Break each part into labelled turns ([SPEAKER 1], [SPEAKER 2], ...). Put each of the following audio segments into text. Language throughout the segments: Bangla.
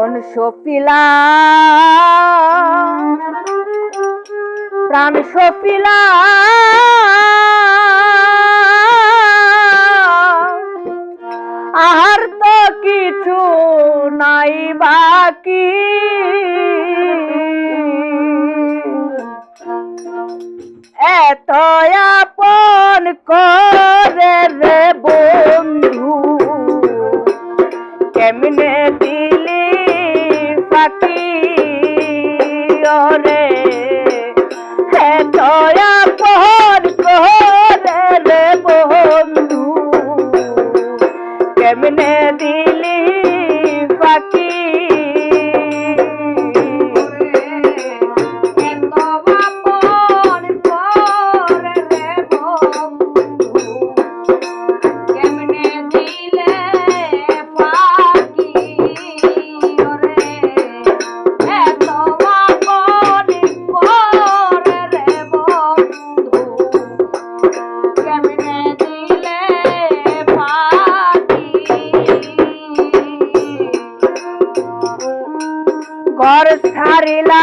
[SPEAKER 1] মন প্রাণ সপিলা আহার তো কিছু নাই বাকি। এত আপন কর ঘর ছাড়িলা।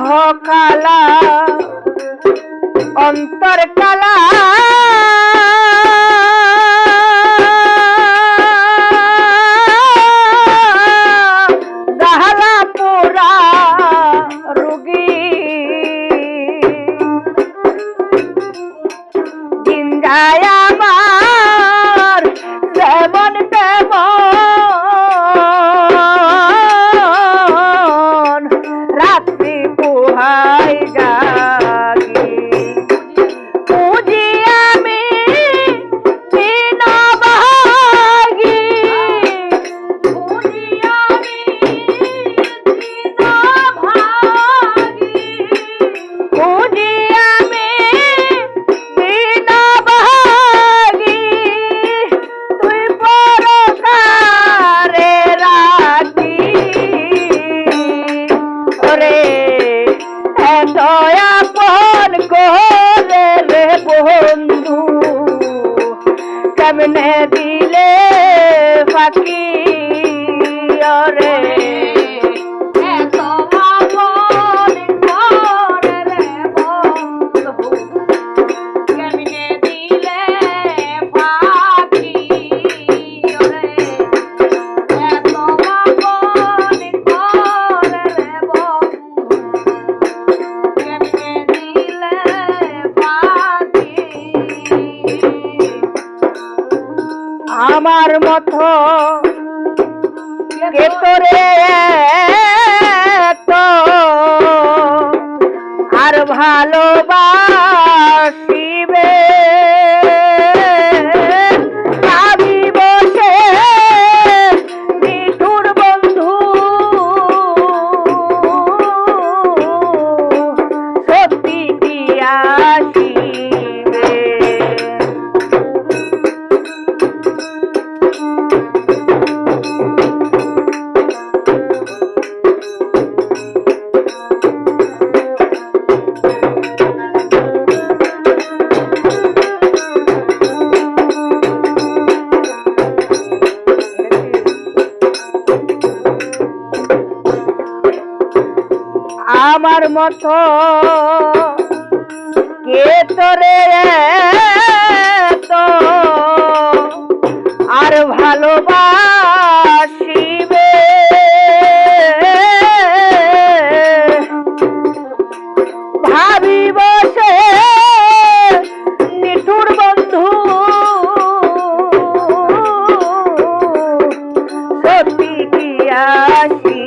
[SPEAKER 1] দেহ কালা অন্তর কালা দিলে ফাঁকি আমার মতো কে তো আর ভালোবাস আমার মতো কে তোরে তো আর ভালোবাসিবে? ভাবি বসে নিঠুর বন্ধু। সত্যি কি আসি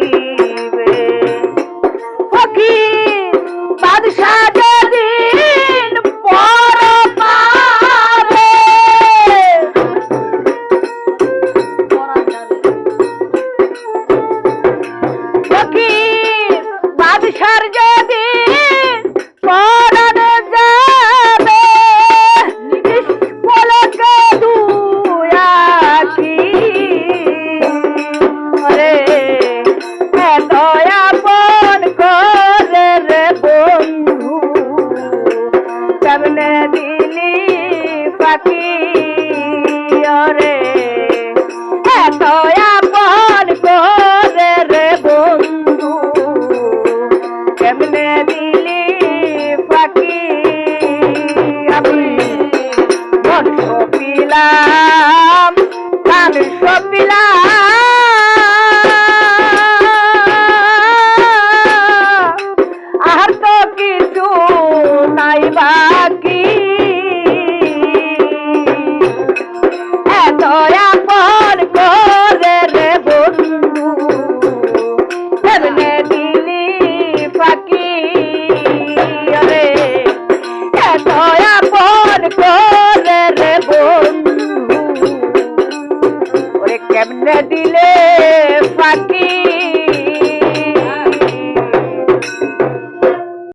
[SPEAKER 1] চোখে